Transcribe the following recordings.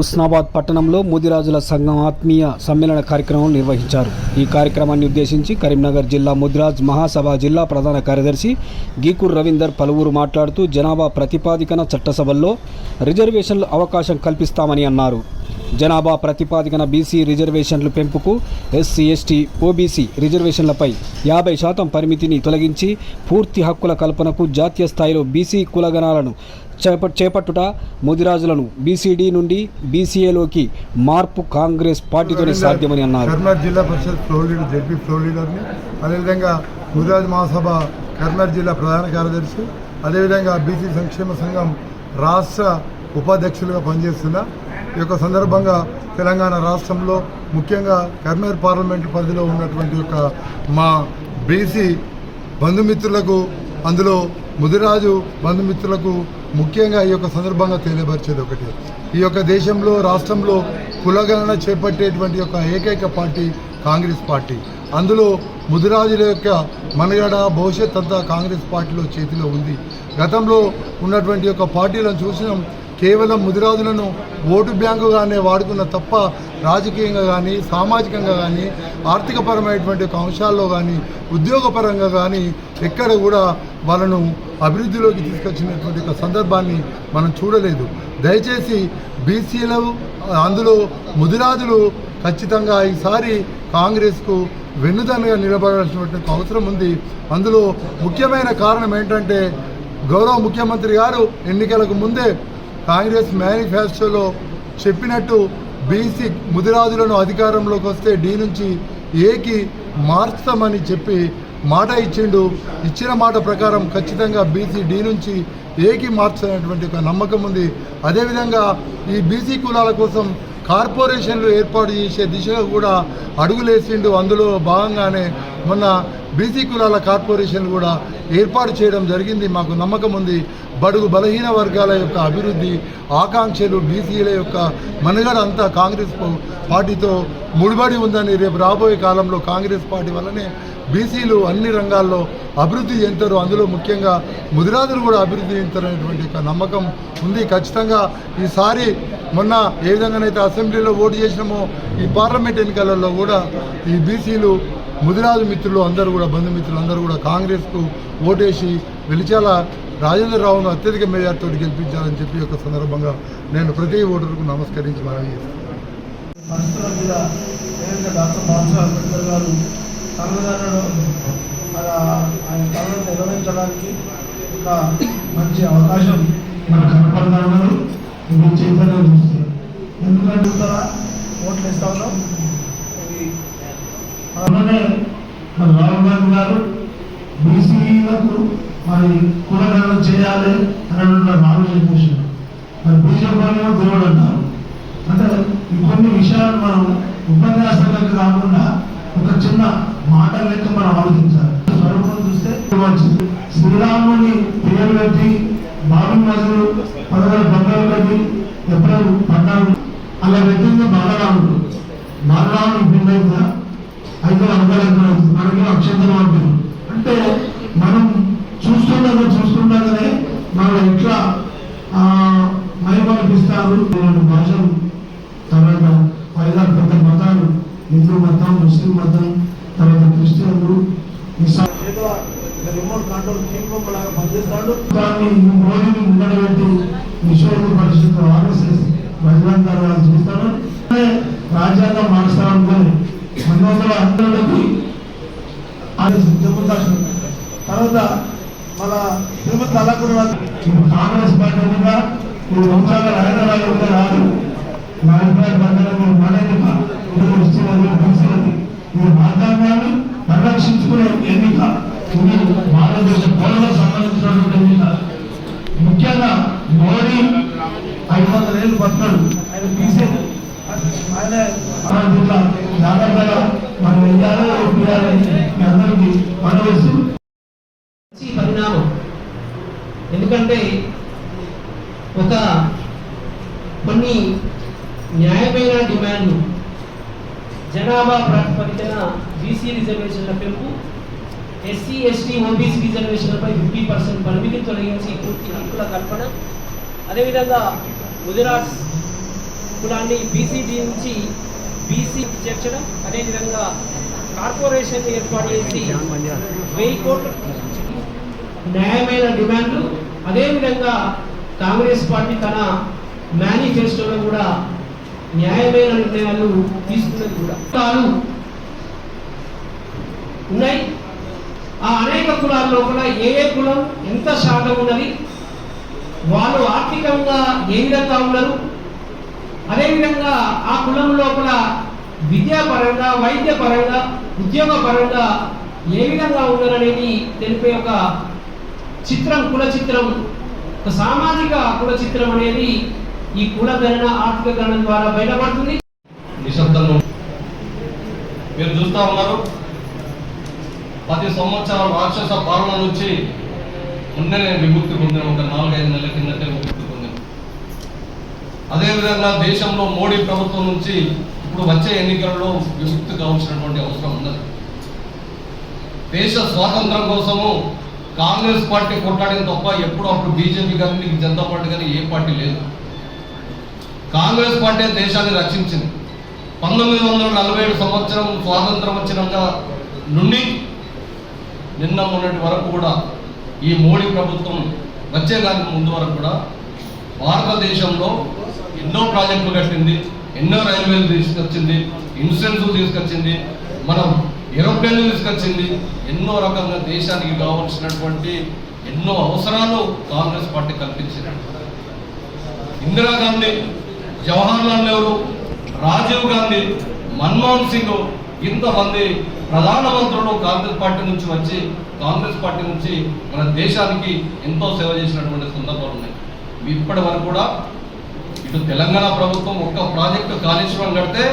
ఉస్నాబాద్ పట్టణంలో ముదిరాజుల సంఘం ఆత్మీయ సమ్మేళన కార్యక్రమం నిర్వహించారు. ఈ కార్యక్రమాన్ని ఉద్దేశించి కరీంనగర్ జిల్లా ముదిరాజ్ మహాసభ జిల్లా ప్రధాన కార్యదర్శి గీకూర్ రవీందర్ పలువురు మాట్లాడుతూ జనాభా ప్రతిపాదికన చట్టసభల్లో రిజర్వేషన్లు అవకాశం కల్పిస్తామని అన్నారు. జనాభా ప్రతిపాదికన బీసీ రిజర్వేషన్లు పెంపుకు ఎస్సీ ఎస్టీ ఓబీసీ రిజర్వేషన్లపై యాభై శాతం పరిమితిని తొలగించి పూర్తి హక్కుల కల్పనకు జాతీయ స్థాయిలో బీసీ కులగణాలను చేప చేపట్టుట ముదిరాజులను బీసీడీ నుండి బీసీఏలోకి మార్పు కాంగ్రెస్ పార్టీతోనే సాధ్యమని అన్నారు. Kurnool Zilla Parishad floor leader ZP floor లీడర్ని అదేవిధంగా గుజరాత్ మహాసభ కర్నూలు జిల్లా ప్రధాన కార్యదర్శి అదేవిధంగా బీసీ సంక్షేమ సంఘం రాష్ట్ర ఉపాధ్యక్షులుగా పనిచేస్తున్నా ఈ యొక్క సందర్భంగా తెలంగాణ రాష్ట్రంలో ముఖ్యంగా కర్నూలు పార్లమెంటు పరిధిలో ఉన్నటువంటి యొక్క మా బీసీ బంధుమిత్రులకు అందులో ముదిరాజు బంధుమిత్రులకు ముఖ్యంగా ఈ యొక్క సందర్భంగా తెలియపరిచేది ఒకటి. ఈ యొక్క దేశంలో రాష్ట్రంలో కులగణన చేపట్టేటువంటి యొక్క ఏకైక పార్టీ కాంగ్రెస్ పార్టీ. అందులో ముదిరాజుల యొక్క మనగడ భవిష్యత్ అంతా కాంగ్రెస్ పార్టీలో చేతిలో ఉంది. గతంలో ఉన్నటువంటి యొక్క పార్టీలను చూసినాం. కేవలం ముదిరాజులను ఓటు బ్యాంకుగానే వాడుకున్న తప్ప రాజకీయంగా కానీ సామాజికంగా కానీ ఆర్థికపరమైనటువంటి ఒక అంశాల్లో కానీ ఉద్యోగపరంగా కానీ ఎక్కడ కూడా వాళ్ళను అభివృద్ధిలోకి తీసుకొచ్చినటువంటి ఒక సందర్భాన్ని మనం చూడలేదు. దయచేసి బీసీలు అందులో ముదిరాజులు ఖచ్చితంగా ఈసారి కాంగ్రెస్కు వెన్నుదన్నుగా నిలబడాల్సినటువంటి అవసరం ఉంది. అందులో ముఖ్యమైన కారణం ఏంటంటే గౌరవ ముఖ్యమంత్రి గారు ఎన్నికలకు ముందే కాంగ్రెస్ మేనిఫెస్టోలో చెప్పినట్టు బీసీ ముదిరాజులను అధికారంలోకి వస్తే డి నుంచి ఏకి మార్చుతామని చెప్పి మాట ఇచ్చిండు. ఇచ్చిన మాట ప్రకారం ఖచ్చితంగా బీసీ డి నుంచి ఏకి మార్చనేటువంటి ఒక నమ్మకం ఉంది. అదేవిధంగా ఈ బీసీ కులాల కోసం కార్పొరేషన్లు ఏర్పాటు చేసే దిశగా కూడా అడుగులేసిండు. అందులో భాగంగానే మొన్న బీసీ కులాల కార్పొరేషన్ కూడా ఏర్పాటు చేయడం జరిగింది. మాకు నమ్మకం ఉంది. బడుగు బలహీన వర్గాల యొక్క అభివృద్ధి ఆకాంక్షలు బీసీల యొక్క మనుగడ అంతా కాంగ్రెస్ పార్టీతో ముడిబడి ఉందని రేపు రాబోయే కాలంలో కాంగ్రెస్ పార్టీ వల్లనే బీసీలు అన్ని రంగాల్లో అభివృద్ధి చెందుతారు. అందులో ముఖ్యంగా ముదిరాజులు కూడా అభివృద్ధి చెందుతారనేటువంటి ఒక నమ్మకం ఉంది. ఖచ్చితంగా ఈసారి మొన్న ఏ విధంగానైతే అసెంబ్లీలో ఓటు చేసినామో ఈ పార్లమెంట్ ఎన్నికలలో కూడా ఈ బీసీలు ముదిరాజు మిత్రులు అందరూ కూడా బంధుమిత్రులు అందరూ కూడా కాంగ్రెస్కు ఓటేసి వెలిచాల రాజేంద్ర రావును అత్యధిక మేజార్టీతో గెలిపించాలని చెప్పి యొక్క సందర్భంగా నేను ప్రతి ఓటర్కు నమస్కరించి మనవి చేస్తాను ఆయన నిర్వహించడానికి ఒక మంచి అవకాశం మనకు కనపడతా ఉన్నారు ఇప్పుడు చైతన్యం ఎందుకంటే ఓట్లు ఇస్తా ఉన్నాం అలానే మరి రాహుల్ గాంధీ గారు బీసీలకు మరి కులగణన చేయాలి అని ఆలోచన చేశారు? మరి బీజేపీ దేవుడు అంటారు అంటే కొన్ని విషయాలు మనం ఉపన్యాసాలకు కాకుండా ఒక చిన్న మాట లెక్క మనం ఆలోచించాలి. స్వరూపం చూస్తే మంచిది శ్రీరాముని పేరు పెట్టి బాబు మధులు పదహారు బంగారు పెట్టి ఎప్పుడు పడ్డాడు అలా పెట్టింది బాలరాముడు. బాలరాముడు భిన్నంగా అయితే అంగరంగా మనకి అక్షంతరం అంటుంది అంటే మనం చూస్తుండగా చూస్తుండగానే మనం ఎట్లా ఇలాంటి భాషలు తర్వాత ఐదారు పెద్ద మతాలు హిందూ మతం ముస్లిం మతం తర్వాత క్రిస్టియన్లు రిమోట్ కంట్రోల్ లాగా పనిచేస్తాడు. దాన్ని మోడీని ముందడబెట్టి విశ్వ హిందూ పరిషత్ ఆర్ఎస్ఎస్ బహిరంగ వాళ్ళు చేస్తాడు రాజ్యాంగం మార్చాలనుకొని పంతొమ్మిది వందల అందరికి అది జమ్మదాసు తర్వాత మన తిరుపతి కాంగ్రెస్ పార్టీ కూడా ఇప్పుడు వంశాల రాదు. నా అభిప్రాయం ప్రకారం మనెన్నిక ఇది వస్తున్నది బీసీలది ఇది రాజ్యాంగాన్ని పరిరక్షించుకునే ఎన్నిక. ఇది భారతదేశ పౌరులకు సంబంధించినటువంటి ఎన్నిక. ముఖ్యంగా మోడీ ఐదు వందల ఏళ్ళు పట్టాడు. ఆయన బీసీ ఆయన దీంట్లో జాగ్రత్తగా మనం వెయ్యాలి ఒప్పియాలి మీ అందరికీ మనవేస్తూ పరిణామం. ఎందుకంటే ఒక కొన్ని న్యాయమైన డిమాండ్లు జనాభా ప్రాతిపదికన బీసీ రిజర్వేషన్ల పెంపు ఎస్సీ ఎస్టీ ఓబీసీ రిజర్వేషన్లపై ఫిఫ్టీ పర్సెంట్ పరిమితిని తొలగించి పూర్తి హక్కుల కల్పన. అదేవిధంగా గుజరాత్ కులాన్ని బీసీడీ నుంచి బీసీకి చేర్చడం అదేవిధంగా కార్పొరేషన్ ఏర్పాటు చేసి వెయ్యి కోట్ల న్యాయమైన డిమాండ్లు అదేవిధంగా కాంగ్రెస్ పార్టీ తన మేనిఫెస్టోలో కూడా న్యాయమైన నిర్ణయాలు తీసుకున్నది కూడా. కులాలు ఉన్నాయి. ఆ అనేక కులాల లోపల ఏ ఏ కులం ఎంత శాతం ఉన్నది వాళ్ళు ఆర్థికంగా ఏ విధంగా ఉన్నారు అదేవిధంగా ఆ కులం లోపల విద్యాపరంగా వైద్యపరంగా ఉద్యోగపరంగా ఏ విధంగా ఉన్నారనేది తెలిపే ఒక చిత్రం కుల చిత్రం. సామాజిక కుల చిత్రం అనేది ఈ కుల గణన ఆర్థిక గణన ద్వారా బయటపడుతుంది. నిశ్శబ్దంలో మీరు చూస్తా ఉన్నారు. పది సంవత్సరాల రాక్షస పాలన నుంచి ముందనే విముక్తి పొందిన ఒక నాలుగైదు నెలల కిందటే విముక్తి పొందిన. అదేవిధంగా దేశంలో మోడీ ప్రభుత్వం నుంచి ఇప్పుడు వచ్చే ఎన్నికల్లో విముక్తి కావాల్సినటువంటి అవసరం ఉన్నది. దేశ స్వాతంత్రం కోసము కాంగ్రెస్ పార్టీ కొట్లాడిన తప్ప ఎప్పుడు అప్పుడు బీజేపీ కానీ జనతా పార్టీ కానీ ఏ పార్టీ లేదు. కాంగ్రెస్ పార్టీ దేశాన్ని రక్షించింది. పంతొమ్మిది వందల నలభై ఏడు సంవత్సరం స్వాతంత్రం వచ్చినాక నుండి నిన్న మొన్నటి వరకు కూడా ఈ మోడీ ప్రభుత్వం వచ్చే దానికి ముందు వరకు కూడా భారతదేశంలో ఎన్నో ప్రాజెక్టులు కట్టింది ఎన్నో రైల్వేలు తీసుకొచ్చింది ఇన్సూరెన్స్ తీసుకొచ్చింది మనం ఏరోప్లేన్లు తీసుకొచ్చింది. ఎన్నో రకంగా దేశానికి కావాల్సినటువంటి ఎన్నో అవసరాలు కాంగ్రెస్ పార్టీ కల్పించింది. ఇందిరాగాంధీ జవహర్లాల్ నెహ్రూ రాజీవ్ గాంధీ మన్మోహన్ సింగ్ ఇంతమంది ప్రధానమంత్రులు కాంగ్రెస్ పార్టీ నుంచి వచ్చి కాంగ్రెస్ పార్టీ నుంచి మన దేశానికి ఎంతో సేవ చేసినటువంటి సందర్భాలు ఉన్నాయి. ఇప్పటి వరకు కూడా ఇటు తెలంగాణ ప్రభుత్వం ఒక్క ప్రాజెక్టు కాళేశ్వరం కడితే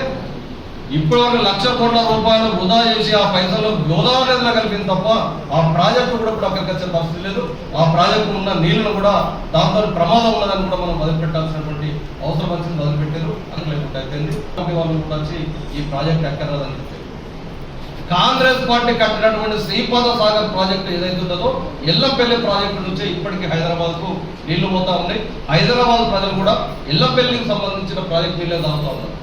ఇప్పటివరకు లక్ష కోట్ల రూపాయలు వృధా చేసి ఆ పైసలు గోదావరి నదిలో కలిపింది తప్ప ఆ ప్రాజెక్టు కూడా ఇప్పుడు అక్కడికి వచ్చే పరిస్థితి లేదు. ఆ ప్రాజెక్టు ఉన్న నీళ్ళను కూడా దాంతో ప్రమాదం ఉన్నదని కూడా మనం మొదలుపెట్టాల్సినటువంటి అవసరం వచ్చింది మొదలుపెట్టారు అనుకోలేకుండా అయిపోయింది. వాళ్ళు కూడా వచ్చి ఈ ప్రాజెక్ట్ ఎక్కరాదని చెప్పారు. కాంగ్రెస్ పార్టీ కట్టినటువంటి శ్రీపాద సాగర్ ప్రాజెక్టు ఏదైతే ఉందో ఎల్లపల్లి ప్రాజెక్టు నుంచి ఇప్పటికీ హైదరాబాద్కు నీళ్ళు పోతా ఉన్నాయి. హైదరాబాద్ ప్రజలు కూడా ఎల్లపల్లికి సంబంధించిన ప్రాజెక్ట్ నీళ్ళే తాగుతా ఉన్నారు.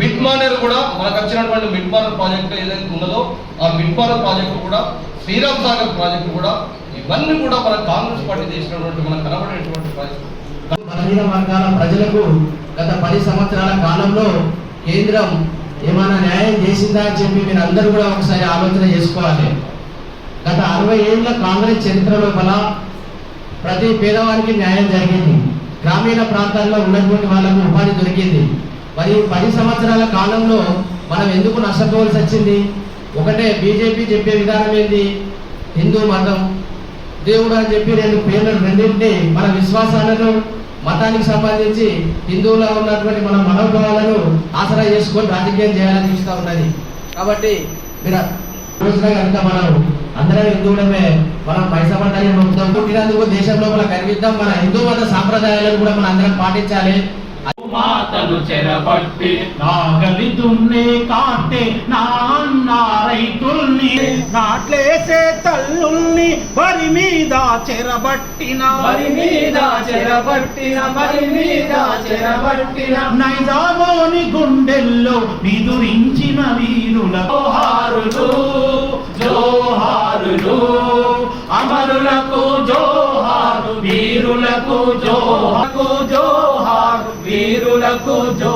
మిడ్ మానర్ కూడా మనకు వచ్చినటువంటి మిడ్ మానర్ ప్రాజెక్ట్ ఏదైతే ఉన్నదో ఆ మిడ్ మానర్ ప్రాజెక్టు కూడా శ్రీరామ్ సాగర్ ప్రాజెక్టు కూడా ఇవన్నీ కూడా మన కాంగ్రెస్ పార్టీ చేసినటువంటి మనకు కనబడేటువంటి ప్రాజెక్టు. బలహీన వర్గాల ప్రజలకు గత పది సంవత్సరాల కాలంలో కేంద్రం ఏమైనా న్యాయం చేసిందా అని చెప్పి మీరు అందరూ కూడా ఒకసారి ఆలోచన చేసుకోవాలి. గత అరవై ఏళ్ళ కాంగ్రెస్ చరిత్ర లోపల ప్రతి పేదవానికి న్యాయం జరిగింది. గ్రామీణ ప్రాంతాల్లో ఉన్నటువంటి వాళ్ళకు ఉపాధి దొరికింది. మరి పది సంవత్సరాల కాలంలో మనం ఎందుకు నష్టపోవాల్సి వచ్చింది? ఒకటే బీజేపీ చెప్పే విధానం ఏంది? హిందూ మతం. దేవుడు అని చెప్పి రెండు పేర్లు రెండింటిని మన విశ్వాసాలను మతానికి సంబంధించి హిందువులో ఉన్నటువంటి మన మనోభావాలను ఆసరా చేసుకొని రాజకీయం చేయాలని చూస్తూ ఉన్నది. కాబట్టి మీరు రోజున కనుక మనం అందరం హిందువులమే మనం పైసపడ్డాలి మొత్తం పుట్టినందుకు దేశం లోపల కనిపిద్దాం. మన హిందూ మత సాంప్రదాయాలను కూడా మనం అందరం పాటించాలి. మాతలు చెరబట్టి నాగలి దున్నే కాటే నాన్న రైతుల్ని. నాట్లేసే తల్లుల్ని వరి మీద చెరబట్టిన. వరి మీద చెరబట్టిన వరి మీద చెరబట్టిన. నైజామోని గుండెల్లో నిదురించిన వీరుల జోహారులు జోహారులు. అమరులకు జోహారు వీరులకు జోహారు. జోహారు వీరులకు జో